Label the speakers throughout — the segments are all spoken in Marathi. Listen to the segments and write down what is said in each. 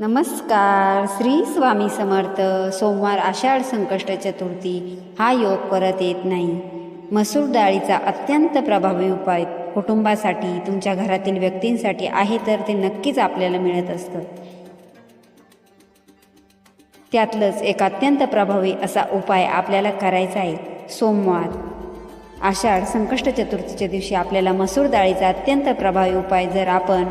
Speaker 1: नमस्कार श्री स्वामी समर्थ. सोमवार आषाढ संकष्ट चतुर्थी. हा योग परत येत नाही. मसूर डाळीचा अत्यंत प्रभावी उपाय कुटुंबासाठी तुमच्या घरातील व्यक्तींसाठी आहे तर ते नक्कीच आपल्याला मिळत असतं. त्यातलंच एक अत्यंत प्रभावी असा उपाय आपल्याला करायचा आहे. सोमवार. आषाढ संकष्ट चतुर्थीच्या दिवशी आपल्याला मसूर डाळीचा अत्यंत प्रभावी उपाय जर आपण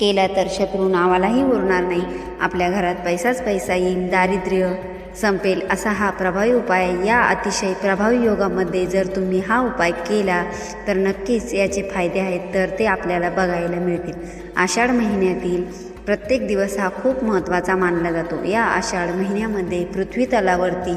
Speaker 1: केला तर शत्रू नावालाही उरणार नाही. आपल्या घरात पैसाच पैसा येईल दारिद्र्य संपेल असा हा प्रभावी उपाय. या अतिशय प्रभावी योगामध्ये जर तुम्ही हा उपाय केला तर नक्कीच याचे फायदे आहेत तर ते आपल्याला बघायला मिळतील. आषाढ महिन्यातील प्रत्येक दिवस हा खूप महत्त्वाचा मानला जातो. या आषाढ महिन्यामध्ये पृथ्वी तलावरती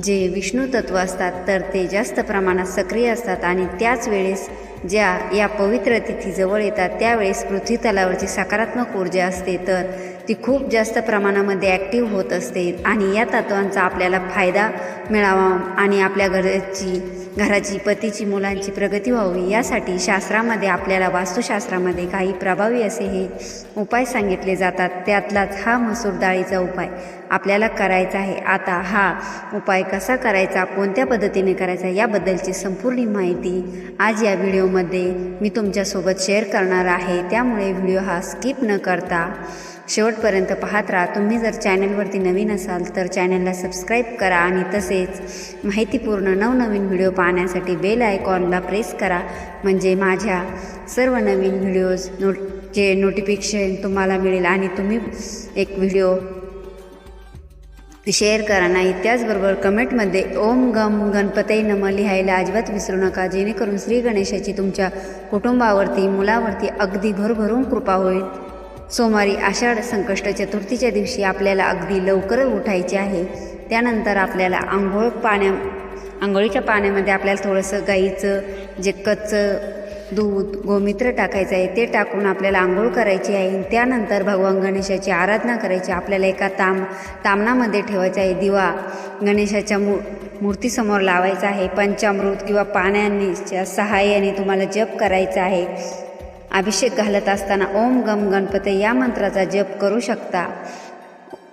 Speaker 1: जे विष्णू तत्व असतात तर ते जास्त प्रमाणात सक्रिय असतात आणि त्याच वेळेस ज्या या पवित्र तिथी जवळ येतात त्यावेळेस पृथ्वी तलावरची सकारात्मक ऊर्जा असते. तर ती खूप जास्त प्रमाणामध्ये ॲक्टिव्ह होत असते आणि या तत्वांचा आपल्याला फायदा मिळावा आणि आपल्या घराची घराची पतीची मुलांची प्रगती व्हावी. यासाठी शास्त्रामध्ये आपल्याला वास्तुशास्त्रामध्ये काही प्रभावी असे हे उपाय सांगितले जातात. त्यातलाच हा मसूर डाळीचा उपाय आपल्याला करायचा आहे. आता हा उपाय कसा करायचा कोणत्या पद्धतीने करायचा याबद्दलची संपूर्ण माहिती आज या व्हिडिओमध्ये मी तुमच्यासोबत शेअर करणार आहे. त्यामुळे व्हिडिओ हा स्किप न करता शेवटपर्यंत पाहत राहा. तुम्ही जर चॅनलवरती नवीन असाल तर चॅनलला सबस्क्राईब करा आणि तसेच माहितीपूर्ण नवनवीन व्हिडिओ पाहण्यासाठी बेल आयकॉनला प्रेस करा. म्हणजे माझ्या सर्व नवीन व्हिडिओज नोट जे नोटिफिकेशन तुम्हाला मिळेल आणि तुम्ही एक व्हिडिओ शेअर करा. नाही त्याचबरोबर कमेंटमध्ये ओम गम गणपते नम लिहायला अजिबात विसरू नका. जेणेकरून श्री गणेशाची तुमच्या कुटुंबावरती मुलावरती अगदी भरभरून कृपा होईल. सोमवारी आषाढ संकष्ट चतुर्थीच्या दिवशी आपल्याला अगदी लवकर उठायचे आहे. त्यानंतर आपल्याला आंघोळ पाण्या आंघोळीच्या पाण्यामध्ये आपल्याला थोडंसं गाईचं जे कच्चं दूध गोमित्र टाकायचं आहे ते टाकून आपल्याला आंघोळ करायची आहे. त्यानंतर भगवान गणेशाची आराधना करायची आपल्याला एका ताम तामणामध्ये ठेवायचं आहे. दिवा गणेशाच्या मू मूर्तीसमोर लावायचा आहे. पंचामृत किंवा पाण्याच्या सहाय्याने तुम्हाला जप करायचा आहे. अभिषेक घालत असताना ओम गम गणपती या मंत्राचा जप करू शकता.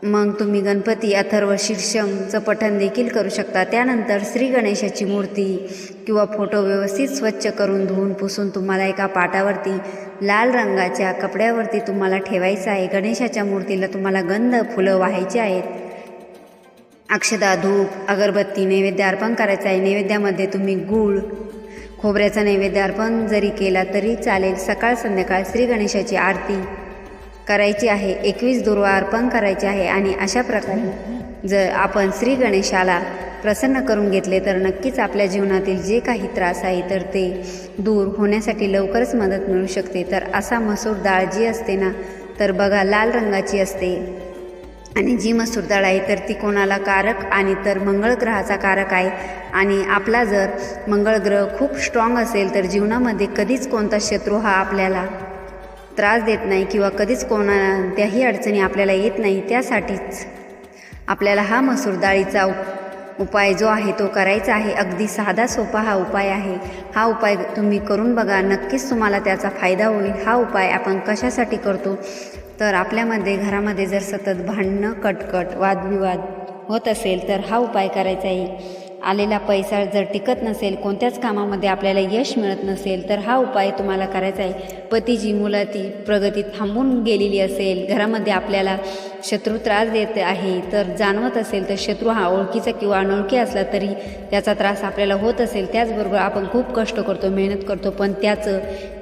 Speaker 1: मग तुम्ही गणपती अथर्व शीर्षमचं पठण देखील करू शकता. त्यानंतर श्री गणेशाची मूर्ती किंवा फोटो व्यवस्थित स्वच्छ करून धुवून पुसून तुम्हाला एका पाटावरती लाल रंगाच्या कपड्यावरती तुम्हाला ठेवायचं आहे. गणेशाच्या मूर्तीला तुम्हाला गंध फुलं व्हायची आहेत. अक्षदा धूप अगरबत्ती नैवेद्य अर्पण करायचं आहे. नैवेद्यामध्ये तुम्ही गूळ खोबऱ्याचा नैवेद्य अर्पण जरी केला तरी चालेल. सकाळ संध्याकाळ श्री गणेशाची आरती करायची आहे. एकवीस दुर्वा अर्पण करायचे आहे आणि अशा प्रकारे जर आपण श्री गणेशाला प्रसन्न करून घेतले तर नक्कीच आपल्या जीवनातील जे काही त्रास आहे तर ते दूर होण्यासाठी लवकरच मदत मिळू शकते. तर असा मसूर डाळ जी असते ना तर बघा लाल रंगाची असते. आणि जी मसूर डाळ आहे तर ती कोणाला कारक आणि तर मंगळ ग्रहाचा कारक आहे. आणि आपला जर मंगळ ग्रह खूप स्ट्रॉंग असेल तर जीवनामध्ये कधीच कोणता शत्रू हा आपल्याला त्रास देत नाही किंवा कधीच कोणत्याही अडचणी आपल्याला येत नाही. त्यासाठीच आपल्याला हा मसूर डाळीचा उप उपाय जो आहे तो करायचा आहे. अगदी साधा सोपा हा उपाय आहे. हा उपाय तुम्ही करून बघा. नक्कीच तुम्हाला त्याचा फायदा होईल. हा उपाय आपण कशासाठी करतो? तर आपल्यामध्ये घरामध्ये जर सतत भांडणं कटकट वादविवाद होत असेल तर हा उपाय करायचा आहे. आलेला पैसा जर टिकत नसेल कोणत्याच कामामध्ये आपल्याला यश मिळत नसेल तर हा उपाय तुम्हाला करायचा आहे. पतीची मुलाची प्रगती थांबून गेलेली असेल घरामध्ये आपल्याला शत्रू त्रास देत आहे तर जाणवत असेल तर शत्रू हा ओळखीचा किंवा अनोळखी असला तरी त्याचा त्रास आपल्याला होत असेल. त्याचबरोबर आपण खूप कष्ट करतो मेहनत करतो पण त्याचं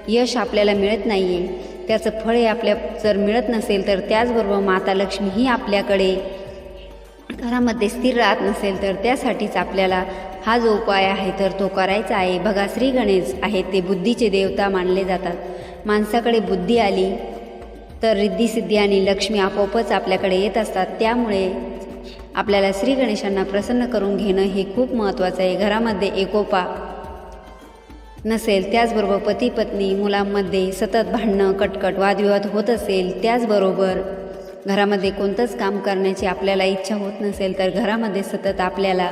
Speaker 1: यश आपल्याला मिळत नाही आहे त्याचं फळ आपल्या जर मिळत नसेल तर त्याचबरोबर माता लक्ष्मी ही आपल्याकडे घरामध्ये स्थिर राहत नसेल तर त्यासाठीच आपल्याला हा जो उपाय आहे तर तो करायचा आहे. बघा श्री गणेश आहेत ते बुद्धीचे देवता मानले जातात. माणसाकडे बुद्धी आली तर रिद्धिसिद्धी आणि लक्ष्मी आपोआपच आपल्याकडे येत असतात. त्यामुळे आपल्याला श्री गणेशांना प्रसन्न करून घेणं हे खूप महत्त्वाचं आहे. घरामध्ये एकोपा नसेल त्याचबरोबर पती पत्नी मुलांमध्ये सतत भांडणं कटकट वादविवाद होत असेल त्याचबरोबर घरामध्ये कोणतंच काम करण्याची आपल्याला इच्छा होत नसेल तर घरामध्ये सतत आपल्याला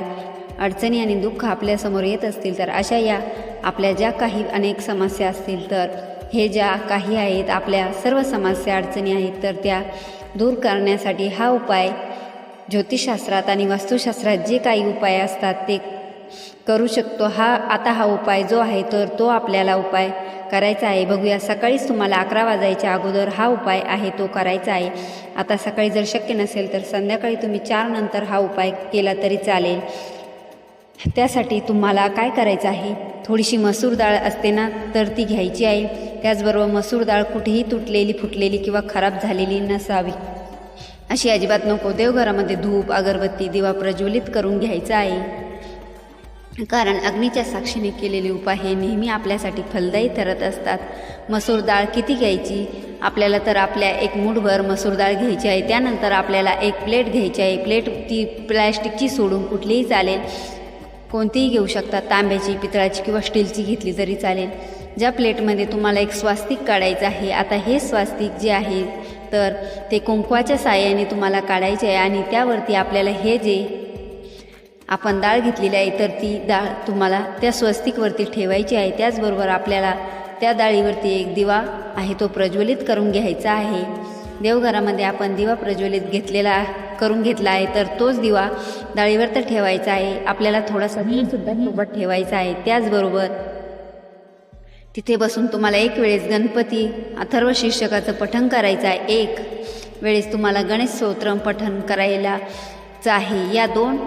Speaker 1: अडचणी आणि दुःख आपल्यासमोर येत असतील तर अशा या आपल्या ज्या काही अनेक समस्या असतील तर हे ज्या काही आहेत आपल्या सर्व समस्या अडचणी आहेत तर त्या दूर करण्यासाठी हा उपाय ज्योतिषशास्त्रात आणि वास्तुशास्त्रात जे काही उपाय असतात ते करू शकतो हा आता हा उपाय जो आहे तर तो आपल्याला उपाय करायचा आहे. बघूया सकाळीच तुम्हाला अकरा वाजायच्या अगोदर हा उपाय आहे तो करायचा आहे. आता सकाळी जर शक्य नसेल तर संध्याकाळी तुम्ही चार नंतर हा उपाय केला तरी चालेल. त्यासाठी तुम्हाला काय करायचं आहे? थोडीशी मसूर डाळ असते ना तर ती घ्यायची आहे. त्याचबरोबर मसूर डाळ कुठेही तुटलेली फुटलेली किंवा खराब झालेली नसावी. अशी अजिबात नको. देवघरामध्ये धूप अगरबत्ती दिवा प्रज्वलित करून घ्यायचा आहे. कारण अग्नीच्या साक्षीने केलेले उपाय हे नेहमी आपल्यासाठी फलदायी ठरत असतात. मसूर डाळ किती घ्यायची? आपल्याला तर आपल्या एक मूठभर मसूर डाळ घ्यायची आहे. त्यानंतर आपल्याला एक प्लेट घ्यायची आहे. प्लेट ती प्लॅस्टिकची सोडून कुठलीही चालेल. कोणतीही घेऊ शकता. तांब्याची पितळाची किंवा स्टीलची घेतली तरी चालेल. ज्या प्लेटमध्ये तुम्हाला एक स्वास्तिक काढायचं आहे आता हे स्वास्तिक जे आहे तर ते कुंकवाच्या साहाय्याने तुम्हाला काढायचे आहे आणि त्यावरती आपल्याला हे जे आपण डाळ घेतलेली आहे तर ती डाळ तुम्हाला त्या स्वस्तिकवरती ठेवायची आहे. त्याचबरोबर आपल्याला त्या डाळीवरती एक दिवा आहे तो प्रज्वलित करून घ्यायचा आहे. देवघरामध्ये आपण दिवा प्रज्वलित घेतलेला करून घेतला आहे तर तोच दिवा डाळीवर तर ठेवायचा आहे. आपल्याला थोडासा सुद्धा सोबत ठेवायचा आहे. त्याचबरोबर तिथे बसून तुम्हाला एक वेळेस गणपती अथर्व शीर्षकाचं पठण करायचं आहे. एक वेळेस तुम्हाला गणेश स्तोत्रम पठण करायलाच आहे. या दोन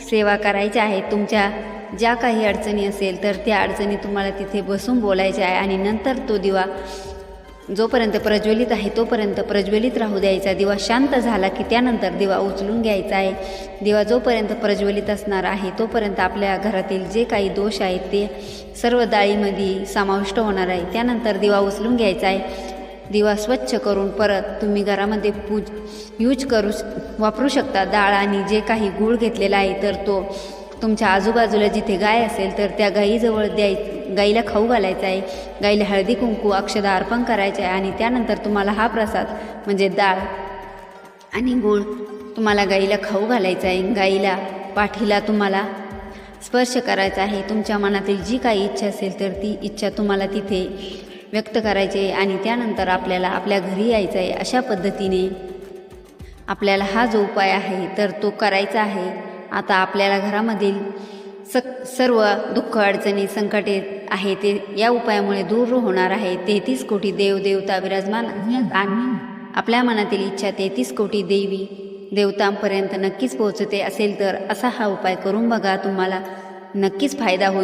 Speaker 1: सेवा करायच्या आहेत तुमच्या ज्या काही अडचणी असेल तर त्या अडचणी तुम्हाला तिथे बसून बोलायच्या आहे आणि नंतर तो दिवा जोपर्यंत प्रज्वलित आहे तोपर्यंत प्रज्वलित राहू द्यायचा. दिवा शांत झाला की त्यानंतर दिवा उचलून घ्यायचा आहे. दिवा जोपर्यंत प्रज्वलित असणार आहे तोपर्यंत आपल्या घरातील जे काही दोष आहेत ते सर्व डाळीमध्ये समाविष्ट होणार आहे. त्यानंतर दिवा उचलून घ्यायचा आहे. दिवा स्वच्छ करून परत तुम्ही घरामध्ये पूज यूज करू वापरू शकता. डाळ आणि जे काही गूळ घेतलेला आहे तर तो तुमच्या आजूबाजूला जिथे गाय असेल तर त्या गाईजवळ द्याय गाईला खाऊ घालायचा आहे. गाईला हळदी कुंकू अक्षदा अर्पण करायचं आहे आणि त्यानंतर तुम्हाला हा प्रसाद म्हणजे डाळ आणि गूळ तुम्हाला गाईला खाऊ घालायचा आहे. गाईला पाठीला तुम्हाला स्पर्श करायचा आहे. तुमच्या मनातील जी काही इच्छा असेल तर ती इच्छा तुम्हाला तिथे व्यक्त करायचे आणि त्यानंतर आपल्याला आपल्या घरी यायचं आहे अशा पद्धतीने आपल्याला हा जो उपाय आहे तर तो करायचा आहे. आता आपल्याला घरामधील स सर्व दुःख अडचणी संकटे आहे ते या उपायामुळे दूर होणार आहे. तेहतीस कोटी देव देवता विराजमान आणि आपल्या मनातील इच्छा तेहतीस कोटी देवी देवतांपर्यंत नक्कीच पोहोचते असेल तर असा हा उपाय करून बघा. तुम्हाला नक्कीच फायदा होईल.